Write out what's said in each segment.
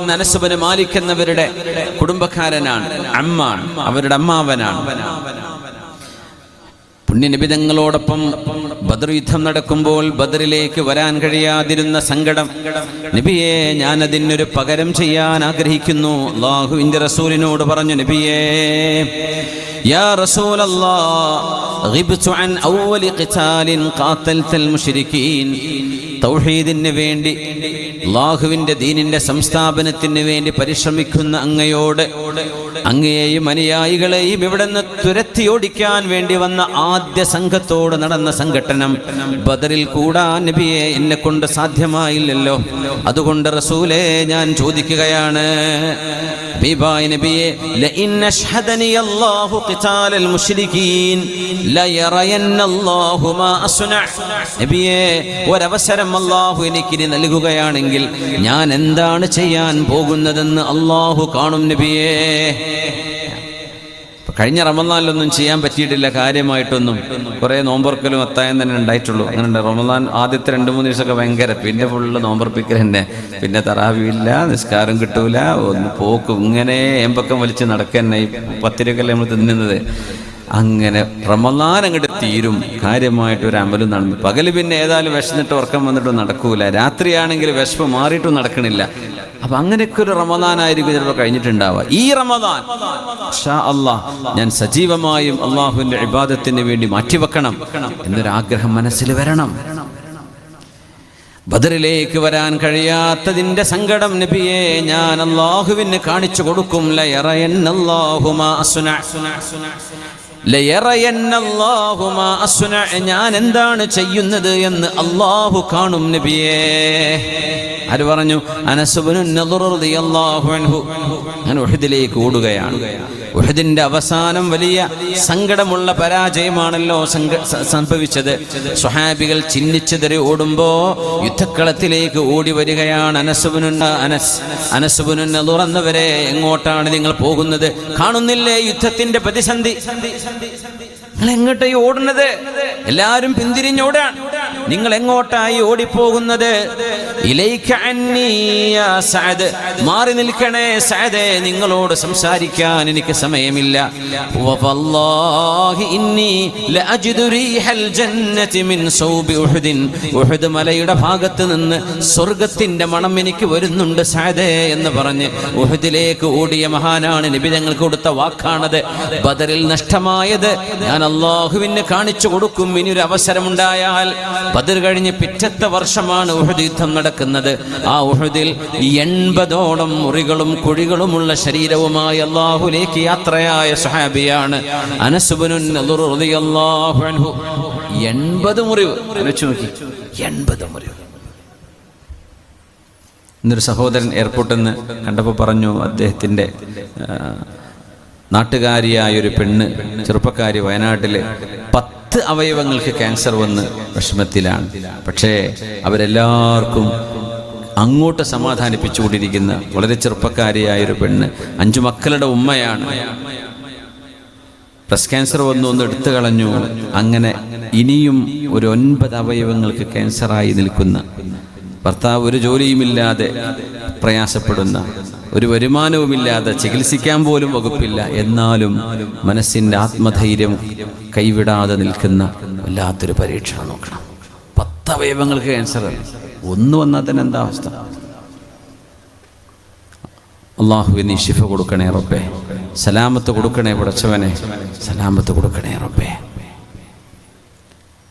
എന്ന മാലിക് എന്നവരുടെ കുടുംബക്കാരനാണ് അമ്മാണ് അവരുടെ അമ്മാവനാണ്. പുണ്യനിബിതങ്ങളോടൊപ്പം ബദർ യുദ്ധം നടക്കുമ്പോൾ ബദറിലേക്ക് വരാൻ കഴിയാതിരുന്ന സങ്കടം. നബിയെ ഞാൻ അതിനൊരു പകരം ചെയ്യാൻ ആഗ്രഹിക്കുന്നു. ലാഹുവിന്റെ റസൂലിനോട് പറഞ്ഞു നബിയേ യാ തൗഹീദിന് വേണ്ടി അള്ളാഹുവിന്റെ ദീനിന്റെ സംസ്ഥാപനത്തിന് വേണ്ടി പരിശ്രമിക്കുന്ന അങ്ങയോട് അങ്ങയെയും അനുയായികളെയും ഇവിടെ നിന്ന് തുരത്തി ഓടിക്കാൻ വേണ്ടി വന്ന ആദ്യ സംഘത്തോട് നടന്ന സംഘട്ടനം. ബദറിൽ കൂടാൻ നബിയെ എന്നെ കൊണ്ട് സാധ്യമായില്ലല്ലോ. അതുകൊണ്ട് റസൂലേ ഞാൻ ചോദിക്കുകയാണ് ഹബീബായ നബിയെ ലഇൻ അഷ്ഹദനി അല്ലാഹു ഖിതാലൽ മുശ്രികീൻ ما മാ അസ്ന. നബിയെ ഒരവസരം അല്ലാഹു എനിക്ക് നൽകുകയാണെങ്കിൽ ഞാൻ എന്താണ് ചെയ്യാൻ പോകുന്നതെന്ന് അല്ലാഹു കാണും നബിയേ. കഴിഞ്ഞ റമദാനിലൊന്നും ചെയ്യാൻ പറ്റിയിട്ടില്ല കാര്യമായിട്ടൊന്നും. കുറേ നോമ്പർക്കലും അത്തായം തന്നെ ഉണ്ടായിട്ടുള്ളൂ. അങ്ങനെ റമദാൻ ആദ്യത്തെ രണ്ട് മൂന്ന് ദിവസമൊക്കെ ഭയങ്കര പിന്നെ ഫുള്ള് നോമ്പർപ്പിക്കൽ തന്നെ. പിന്നെ തറാവിയില്ല നിസ്കാരം കിട്ടൂല ഒന്ന് പോക്കും ഇങ്ങനെ എമ്പക്കം വലിച്ച് നടക്കന്നെ ഈ പത്തിരക്കല്ലേ നമ്മൾ തിന്നുന്നത്. അങ്ങനെ റമദാൻ അങ്ങോട്ട് തീരും. കാര്യമായിട്ട് ഒരു അമലും നടന്നു പകൽ പിന്നെ ഏതായാലും വിശന്നിട്ട് ഉറക്കം വന്നിട്ട് നടക്കൂല. രാത്രിയാണെങ്കിൽ വിശപ്പ് മാറിയിട്ടും നടക്കണില്ല. അപ്പൊ അങ്ങനെയൊക്കെ ഒരു റമദാനായിരിക്കും ചിലപ്പോൾ കഴിഞ്ഞിട്ടുണ്ടാവുക. ഈ റമദാൻ ഷാ അള്ളാഹ് ഞാൻ സജീവമായും അള്ളാഹുവിന്റെ ഇബാദത്തിന് വേണ്ടി മാറ്റിവെക്കണം എന്നൊരാഗ്രഹം മനസ്സിൽ വരണം. ബദറിലേക്ക് വരാൻ കഴിയാത്തതിന്റെ സങ്കടം നബിയെ ഞാൻ അള്ളാഹുവിന് കാണിച്ചു കൊടുക്കും. ഞാൻ എന്താണ് ചെയ്യുന്നത് എന്ന് അള്ളാഹു കാണും നബിയേ. ആര് പറഞ്ഞു? അനസുബനു അൻഹു. ഞാൻ ഒഴുതിലേക്ക് ഓടുകയാണ്. ഉഹദിന്റെ അവസാനം വലിയ സങ്കടമുള്ള പരാജയമാണല്ലോ സംഭവിച്ചത്. സ്വഹാബികൾ ചിഹ്നിച്ചെതിരെ ഓടുമ്പോ യുദ്ധക്കളത്തിലേക്ക് ഓടി വരികയാണ് അനസുബുനുന്ന അനസ് അനസുബനു തുറന്നവരെ എങ്ങോട്ടാണ് നിങ്ങൾ പോകുന്നത്? കാണുന്നില്ലേ യുദ്ധത്തിന്റെ പ്രതിസന്ധി? നിങ്ങൾ എങ്ങോട്ടായി ഓടുന്നത്? എല്ലാരും പിന്തിരിഞ്ഞോടാണ് നിങ്ങൾ എങ്ങോട്ടായി ഓടിപ്പോകുന്നത്. മാറി നിൽക്കണേ സഅദേ നിങ്ങളോട് സംസാരിക്കാൻ എനിക്ക് സമയമില്ല. മലയുടെ ഭാഗത്ത് നിന്ന് സ്വർഗത്തിന്റെ മണം എനിക്ക് വരുന്നുണ്ട് സഅദേ എന്ന് പറഞ്ഞ് ഉഹുദിലേക്ക് ഓടിയ മഹാനാണ് നബി ഞങ്ങൾക്ക് കൊടുത്ത വാക്കാണത്. ബദറിൽ നഷ്ടമായത്. ഞാൻ അള്ളാഹുവിന് കാണിച്ചു കൊടുക്കും. ഇനി ഒരു അവസരമുണ്ടായാൽ ബദർ കഴിഞ്ഞ് പിറ്റത്തെ വർഷമാണ് ഉഹദ് യുദ്ധം നടക്കുന്നത്. ആ ഉഹദിൽ എൺപതോളം മുറികളും കുഴികളുമുള്ള ശരീരവുമായി അള്ളാഹുലേക്ക് യാത്രയായ സഹാബിയാണ് അനസുബനു എൺപത് മുറിവ്. നോക്കി. എൺപത് മുറിവ്. ഇന്നൊരു സഹോദരൻ എയർപോർട്ടിൽ നിന്ന് കണ്ടപ്പോൾ പറഞ്ഞു അദ്ദേഹത്തിന്റെ നാട്ടുകാരിയായ ഒരു പെണ്ണ് ചെറുപ്പക്കാരി വയനാട്ടിലെ പത്ത് അവയവങ്ങൾക്ക് ക്യാൻസർ വന്ന് വിഷമത്തിലാണ്. പക്ഷേ അവരെല്ലാവർക്കും അങ്ങോട്ട് സമാധാനിപ്പിച്ചുകൊണ്ടിരിക്കുന്ന വളരെ ചെറുപ്പക്കാരിയായ ഒരു പെണ്ണ് അഞ്ചു മക്കളുടെ ഉമ്മയാണ്. ബ്രസ്റ്റ് ക്യാൻസർ വന്നു ഒന്ന് എടുത്തു കളഞ്ഞു. അങ്ങനെ ഇനിയും ഒരു ഒൻപത് അവയവങ്ങൾക്ക് ക്യാൻസറായി നിൽക്കുന്ന ഭർത്താവ് ഒരു ജോലിയുമില്ലാതെ പ്രയാസപ്പെടുന്ന ഒരു വരുമാനവുമില്ലാതെ ചികിത്സിക്കാൻ പോലും വകുപ്പില്ല. എന്നാലും മനസ്സിന്റെ ആത്മധൈര്യം കൈവിടാതെ നിൽക്കുന്ന വല്ലാത്തൊരു പരീക്ഷ നോക്കണം. പത്ത് അവയവങ്ങൾക്ക് ക്യാൻസർ ഒന്ന് വന്നാൽ തന്നെ എന്താ അവസ്ഥ? അള്ളാഹുവെ നീ ശിഫ കൊടുക്കണേ റബ്ബേ. സലാമത്ത് കൊടുക്കണേ പടച്ചവനെ. സലാമത്ത് കൊടുക്കണേ റബ്ബേ.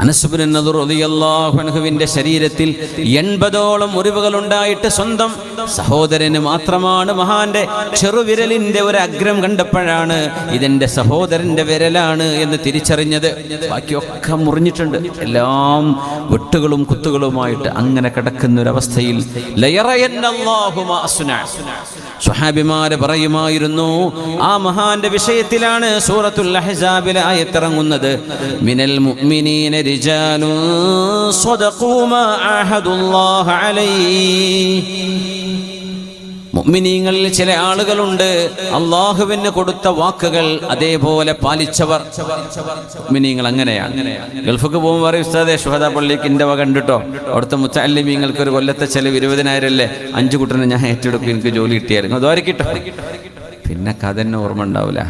അനസുബിന്റെ ശരീരത്തിൽ എൺപതോളം മുറിവുകൾ ഉണ്ടായിട്ട് സ്വന്തം സഹോദരന് മാത്രമാണ് മഹാന്റെ ചെറുവിരലിന്റെ ഒരു അഗ്രം കണ്ടപ്പോഴാണ് ഇതെന്റെ സഹോദരന്റെ വിരലാണ് എന്ന് തിരിച്ചറിഞ്ഞത്. ബാക്കിയൊക്കെ മുറിഞ്ഞിട്ടുണ്ട്. എല്ലാം വെട്ടുകളും കുത്തുകളുമായിട്ട് അങ്ങനെ കിടക്കുന്ന ഒരു അവസ്ഥയിൽ സുഹാബിമാര് പറയുമായിരുന്നു ആ മഹാന്റെ വിഷയത്തിലാണ് സൂറത്തുൽ അഹ്സാബിലെ ആയത്തിറങ്ങുന്നത്. മിനൽ മുഅ്മിനീന റിജാലു സ്വദഖൂ മാ ആഹദുല്ലാഹ അലൈഹി. മുഅ്മിനീങ്ങളിൽ ചില ആളുകളുണ്ട്. അള്ളാഹുവിന് കൊടുത്ത വാക്കുകൾ അതേപോലെ പാലിച്ചവർ. മുഅ്മിനീങ്ങൾ അങ്ങനെയാണ്. ഗൾഫിക്ക് പോകുമ്പോൾ പറയും ഉസ്താദെ ഷുഹദ പള്ളിക്ക് എന്റെ വക കണ്ടിട്ടോ അവിടുത്തെ മുത്തല്ലിമീങ്ങൾക്ക് ഒരു കൊല്ലത്തെ ചെലവ് ഇരുപതിനായിരം അല്ലേ അഞ്ചു കുട്ടനെ ഞാൻ ഏറ്റെടുക്കും എനിക്ക് ജോലി കിട്ടിയായിരുന്നു. അതോരെ കിട്ടും പിന്നെ കഥ തന്നെ ഓർമ്മ ഉണ്ടാവില്ല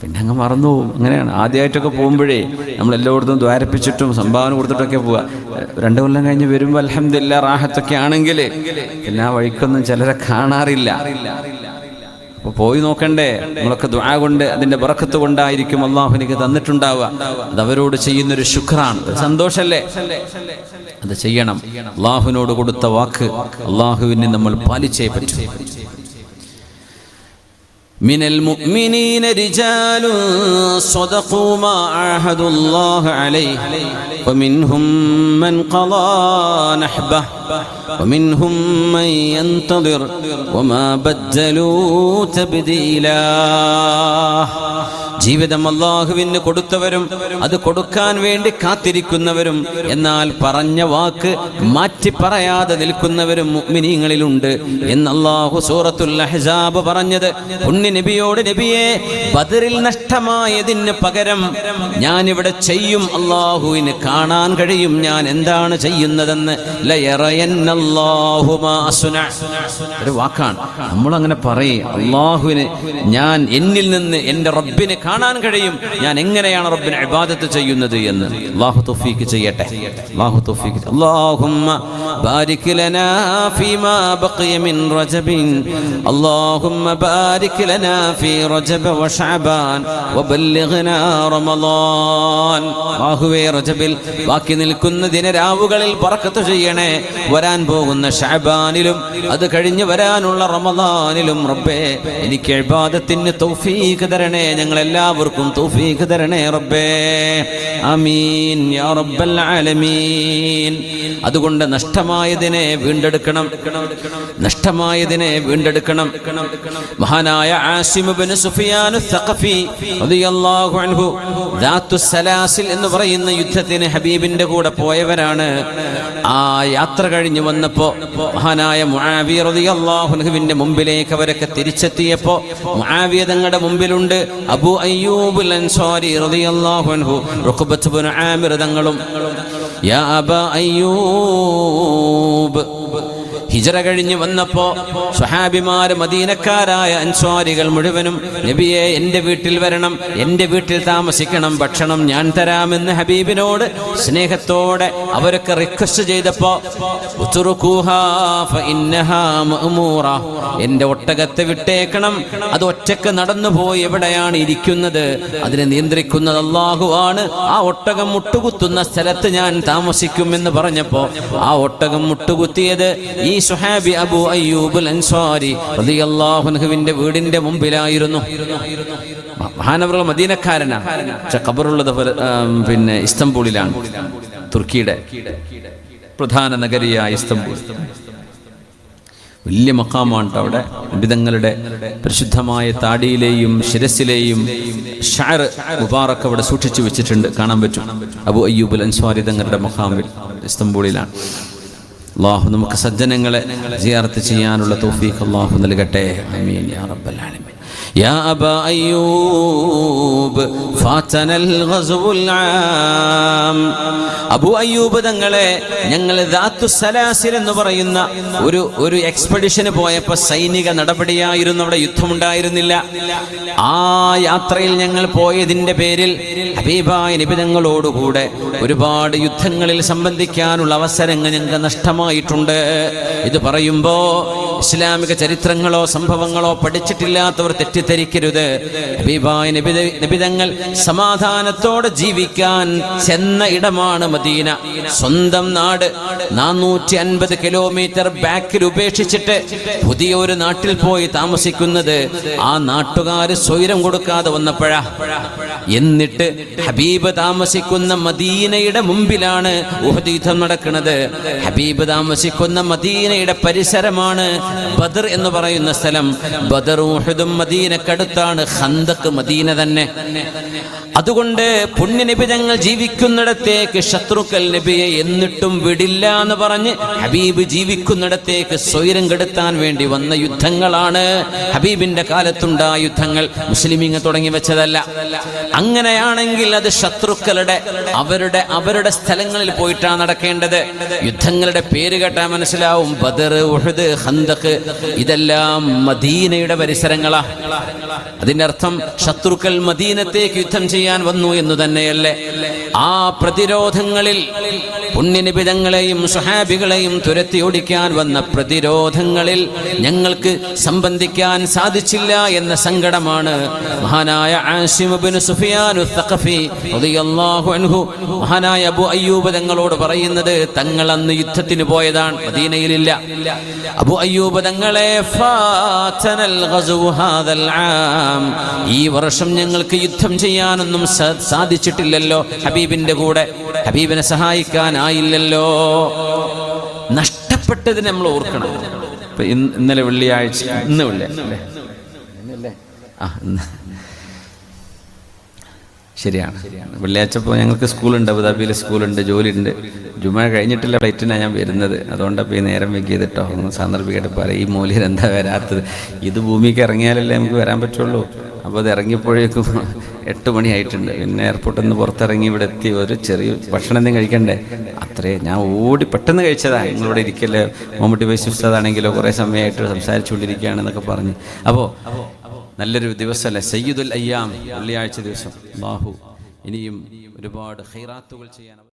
പിന്നെ അങ്ങ് മറന്നു പോകും. അങ്ങനെയാണ്. ആദ്യമായിട്ടൊക്കെ പോകുമ്പോഴേ നമ്മൾ എല്ലായിടത്തും ദ്വാരപ്പിച്ചിട്ടും സംഭാവന കൊടുത്തിട്ടൊക്കെ പോവുക. രണ്ട് കൊല്ലം കഴിഞ്ഞ് വരുമ്പോൾ അലഹമില്ല റാഹത്തൊക്കെ ആണെങ്കിൽ എല്ലാ വഴിക്കൊന്നും ചിലരെ കാണാറില്ല. അപ്പോൾ പോയി നോക്കണ്ടേ. നമ്മളൊക്കെ ദ്വാ കൊണ്ട് അതിന്റെ ബറക്കത്ത് കൊണ്ടായിരിക്കും അള്ളാഹു എനിക്ക് തന്നിട്ടുണ്ടാവുക. അത് അവരോട് ചെയ്യുന്നൊരു ശുക്രാണ്. സന്തോഷല്ലേ? അത് ചെയ്യണം. അള്ളാഹുവിനോട് കൊടുത്ത വാക്ക് അള്ളാഹുവിനെ നമ്മൾ പാലിച്ചേ പറ്റൂ. من المؤمنين رجال صدقوا ما عاهدوا الله عليه. ومنهم من قضى نحبه ومنهم من ينتظر وما بدلوا تبديلا. ജീവിതം അള്ളാഹുവിന് കൊടുത്തവരും അത് കൊടുക്കാൻ വേണ്ടി കാത്തിരിക്കുന്നവരും. എന്നാൽ പറഞ്ഞ വാക്ക് മാറ്റി പറയാതെ നിൽക്കുന്നവരും മുഗ്മിനീങ്ങളിലുണ്ട് എന്ന് അള്ളാഹു സൂറത്തുൽ അഹ്സാബ് പറഞ്ഞത്. ഉണ്ണി നബിയോട് നബിയെ ബദറിൽ നഷ്ടമായതിന് പകരം ഞാൻ ഇവിടെ ചെയ്യും. അള്ളാഹുവിന് കാണാൻ കഴിയും ഞാൻ എന്താണ് ചെയ്യുന്നതെന്ന്. ഒരു വാക്കാണ്. നമ്മൾ അങ്ങനെ പറയേ അള്ളാഹുവിന് ഞാൻ എന്നിൽ നിന്ന് എന്റെ റബ്ബിന് കാണാൻ കഴിയും. ഞാൻ എങ്ങനെയാണ് റബ്ബിന് ഇബാദത്ത് ചെയ്യുന്നത് എന്ന്. അല്ലാഹു തൗഫീഖ് ചെയ്യട്ടെ. അല്ലാഹു തൗഫീഖ് അല്ലാഹുമ്മ ബാരിക് ലനാ ഫീമാ ബഖിയ മിൻ റജബിൻ. അല്ലാഹുമ്മ ബാരിക് ലനാ ഫീ റജബ വശഅബാൻ വബല്ലിഗ്നാ റമളാൻ അല്ലാഹുവേ റജബിൽ ബാക്കി നിൽക്കുന്ന ദിനരാവുകളിൽ ബർക്കത്ത് ചെയ്യണേ. വരാൻ പോകുന്ന ഷഅബാനിലും അത് കഴിഞ്ഞ് വരാനുള്ള റമളാനിലും റബ്ബേ എനിക്ക് ഇബാദത്തിന് തൗഫീഖ് തരണേ. ഞങ്ങൾ എല്ലാവർക്കും തൗഫീഖ് തരണേ റബ്ബേ. അമീൻ യാ റബ്ബൽ ആലമീൻ. അതുകൊണ്ട് നഷ്ടമായതിനെ വീണ്ടെടുക്കണം. നഷ്ടമായതിനെ വീണ്ടെടുക്കണം. മഹാനായ ആസിം ബിൻ സുഫിയാൻ സഖഫി റളിയല്ലാഹു അൻഹു ദാത്തു സലാസിൽ എന്ന് പറയുന്ന യുദ്ധത്തിന് ഹബീബിന്റെ കൂടെ പോയവരാണ്. ആ യാത്ര കഴിഞ്ഞു വന്നപ്പോ മഹാനായ മുആവിയ റളിയല്ലാഹു അൻഹുവിന്റെ മുമ്പിലേക്ക് അവരൊക്കെ തിരിച്ചെത്തിയപ്പോ മുആവിയ തങ്ങളുടെ മുമ്പിലുണ്ട്. അബു അയ്യൂബുൽ അൻസാരി റളിയല്ലാഹു അൻഹു റുഖബത്ത് ഇബ്നു ആമിർ തങ്ങളും യാ അബ അയ്യൂബ് ഹിജറ കഴിഞ്ഞ് വന്നപ്പോ സുഹാബിമാര് മദീനക്കാരായ അൻസ്വാരികൾ മുഴുവനും നബിയെ എന്റെ വീട്ടിൽ വരണം എന്റെ വീട്ടിൽ താമസിക്കണം ഭക്ഷണം ഞാൻ തരാമെന്ന് ഹബീബിനോട് സ്നേഹത്തോടെ അവരൊക്കെ റിക്വസ്റ്റ് ചെയ്തപ്പോ എന്റെ ഒട്ടകത്തെ വിട്ടേക്കണം. അത് ഒറ്റയ്ക്ക് നടന്നുപോയി എവിടെയാണ് ഇരിക്കുന്നത്? അതിനെ നിയന്ത്രിക്കുന്നത് അള്ളാഹുവാണ് ആ ഒട്ടകം മുട്ടുകുത്തുന്ന സ്ഥലത്ത് ഞാൻ താമസിക്കുമെന്ന് പറഞ്ഞപ്പോ ആ ഒട്ടകം മുട്ടുകുത്തിയത് ഈ സുഹാബി അബു അയ്യൂബുൽ അൻസാരി റളിയല്ലാഹു അൻഹുവിന്റെ വീടിന്റെ മുമ്പിലായിരുന്നു. മഹാനവറുകൾ മദീനക്കാരനാണ്. പക്ഷെ ഖബറുള്ളത് പിന്നെ ഇസ്തംബൂളിലാണ്. തുർക്കിയുടെ പ്രധാന നഗരിയായ ഇസ്തംബൂൾ. വലിയ മക്കാമാണ് അവിടെ. വിധങ്ങളുടെ പരിശുദ്ധമായ താടിയിലെയും ശിരസിലെയും ഷാർ മുബാറക്ക് അവിടെ സൂക്ഷിച്ചു വെച്ചിട്ടുണ്ട്. കാണാൻ പറ്റും. അബു അയ്യൂബുൽ അൻസ്വാരി തങ്ങളുടെ മഖാമിൽ ഇസ്തംബൂളിലാണ്. അള്ളാഹു നമുക്ക് സജ്ജനങ്ങളെ സിയാറത്ത് ചെയ്യാനുള്ള തൗഫീഖ് അള്ളാഹു നൽകട്ടെ ആമീൻ യാ റബ്ബൽ ആലമീൻ يا أبا أيوب فاتنا الغزو العام അബു അയ്യൂബ് തങ്ങളെ ഞങ്ങൾ ദാത്തു സലാസിൽ എന്ന് പറയുന്ന ഒരു ഒരു എക്സ്പെഡിഷന് പോയപ്പോ സൈനിക നടപടിയായിരുന്നു അവിടെ യുദ്ധമുണ്ടായിരുന്നില്ല ആ യാത്രയിൽ ഞങ്ങൾ പോയതിന്റെ പേരിൽ ഹബീബായ നിബിതങ്ങളോടുകൂടെ ഒരുപാട് യുദ്ധങ്ങളിൽ സംബന്ധിക്കാനുള്ള അവസരങ്ങൾ ഞങ്ങൾക്ക് നഷ്ടമായിട്ടുണ്ട് ഇത് പറയുമ്പോ ഇസ്ലാമിക ചരിത്രങ്ങളോ സംഭവങ്ങളോ പഠിച്ചിട്ടില്ലാത്തവർ തെറ്റിദ്ധരിക്കരുത്. ഹബീബായ നബിത നബിതങ്ങൾ സമാധാനത്തോടെ ജീവിക്കാൻ ചെന്ന ഇടമാണ് മദീന. സ്വന്തം നാട് നാനൂറ്റി അൻപത് കിലോമീറ്റർ ബാക്കിൽ ഉപേക്ഷിച്ചിട്ട് പുതിയ ഒരു നാട്ടിൽ പോയി താമസിക്കുന്നത് ആ നാട്ടുകാർ സ്വൈരം കൊടുക്കാതെ വന്നപ്പോഴാ. എന്നിട്ട് ഹബീബ് താമസിക്കുന്ന മദീനയുടെ മുമ്പിലാണ് ഉപതീതം നടക്കുന്നത്. ഹബീബ് താമസിക്കുന്ന മദീനയുടെ പരിസരമാണ് ബദർ എന്ന് പറയുന്ന സ്ഥലം ബദർ ഉഹുദും മദീനക്കടുത്താണ്. ഹന്തക്ക് മദീന തന്നെ. അതുകൊണ്ട് പുണ്യനബി ഞങ്ങൾ ജീവിക്കുന്നിടത്തേക്ക് ശത്രുക്കൾ നബിയെ എന്നിട്ടും വിടില്ല എന്ന് പറഞ്ഞ് ഹബീബ് ജീവിക്കുന്നിടത്തേക്ക് സ്വൈരം കെടുത്താൻ വേണ്ടി വന്ന യുദ്ധങ്ങളാണ്. ഹബീബിന്റെ കാലത്തുണ്ടായ യുദ്ധങ്ങൾ മുസ്ലിമിങ് തുടങ്ങി വെച്ചതല്ല. അങ്ങനെയാണെങ്കിൽ അത് ശത്രുക്കളുടെ അവരുടെ അവരുടെ സ്ഥലങ്ങളിൽ പോയിട്ടാണ് നടക്കേണ്ടത്. യുദ്ധങ്ങളുടെ പേര് കേട്ടാൽ മനസ്സിലാവും. ബദർ ഉഹദ് ഹന്തക്ക് ഇതെല്ലാം മദീനയുടെ പരിസരങ്ങളാ. അതിന്റെ അർത്ഥം ശത്രുക്കൾ മദീനത്തേക്ക് യുദ്ധം ചെയ്യാൻ വന്നു എന്ന് തന്നെയല്ലേ? ആ പ്രതിരോധങ്ങളിൽ പുണ്യനിബിതങ്ങളെയും സുഹാബികളെയും തുരത്തി ഓടിക്കാൻ വന്ന പ്രതിരോധങ്ങളിൽ ഞങ്ങൾക്ക് സംബന്ധിക്കാൻ സാധിച്ചില്ല എന്ന സങ്കടമാണ് മഹാനായ സുഫിയാനു അൻഹു. മഹാനായ അബു അയ്യൂബ് തങ്ങളോട് പറയുന്നത് തങ്ങൾ അന്ന് യുദ്ധത്തിന് പോയതാണ് മദീനയിലില്ല. അബു അയ്യൂബ് ആം. ഈ വർഷം ഞങ്ങൾക്ക് യുദ്ധം ചെയ്യാനൊന്നും സാധിച്ചിട്ടില്ലല്ലോ. ഹബീബിന്റെ കൂടെ ഹബീബിനെ സഹായിക്കാനായില്ലല്ലോ. നഷ്ടപ്പെട്ടതിന് നമ്മൾ ഓർക്കണം. ഇന്നലെ വെള്ളിയാഴ്ച ഇന്ന് വെള്ളിയാഴ്ച ആ ശരിയാണ്. വെള്ളിയാഴ്ച ഇപ്പോൾ ഞങ്ങൾക്ക് സ്കൂളുണ്ട് അബുദാബിയിൽ സ്കൂളുണ്ട് ജോലിയുണ്ട്. ജുമ കഴിഞ്ഞിട്ടില്ല ഫ്ലൈറ്റിനാണ് ഞാൻ വരുന്നത്. അതുകൊണ്ടാണ് ഈ നേരം വെക്കിയത് ഒന്ന് സാന്ദർഭികമായിട്ട് പറയാം ഈ മൂല്യം എന്താ വരാത്തത്? ഇത് ഭൂമിക്ക് ഇറങ്ങിയാലല്ലേ നമുക്ക് വരാൻ പറ്റുള്ളൂ? അപ്പോൾ അത് ഇറങ്ങിയപ്പോഴേക്കും എട്ട് മണിയായിട്ടുണ്ട് പിന്നെ എയർപോർട്ടിൽ നിന്ന് പുറത്തിറങ്ങി ഇവിടെ എത്തി. ഒരു ചെറിയ ഭക്ഷണം എന്തെങ്കിലും കഴിക്കണ്ടേ? അത്രേ. ഞാൻ ഓടി പെട്ടെന്ന് കഴിച്ചതാ. നിങ്ങളിവിടെ ഇരിക്കല്ലേ? മമ്മൂട്ടി വൈസ് ഉസ്താദാണെങ്കിലോ കുറേ സമയമായിട്ട് സംസാരിച്ചുകൊണ്ടിരിക്കുകയാണെന്നൊക്കെ പറഞ്ഞ്. അപ്പോൾ നല്ലൊരു ദിവസമല്ലേ സയ്യിദുൽ അയ്യാം വെള്ളിയാഴ്ച ദിവസം. ബാഹു ഇനിയും ഒരുപാട് ഹൈറാത്തുകൾ ചെയ്യാൻ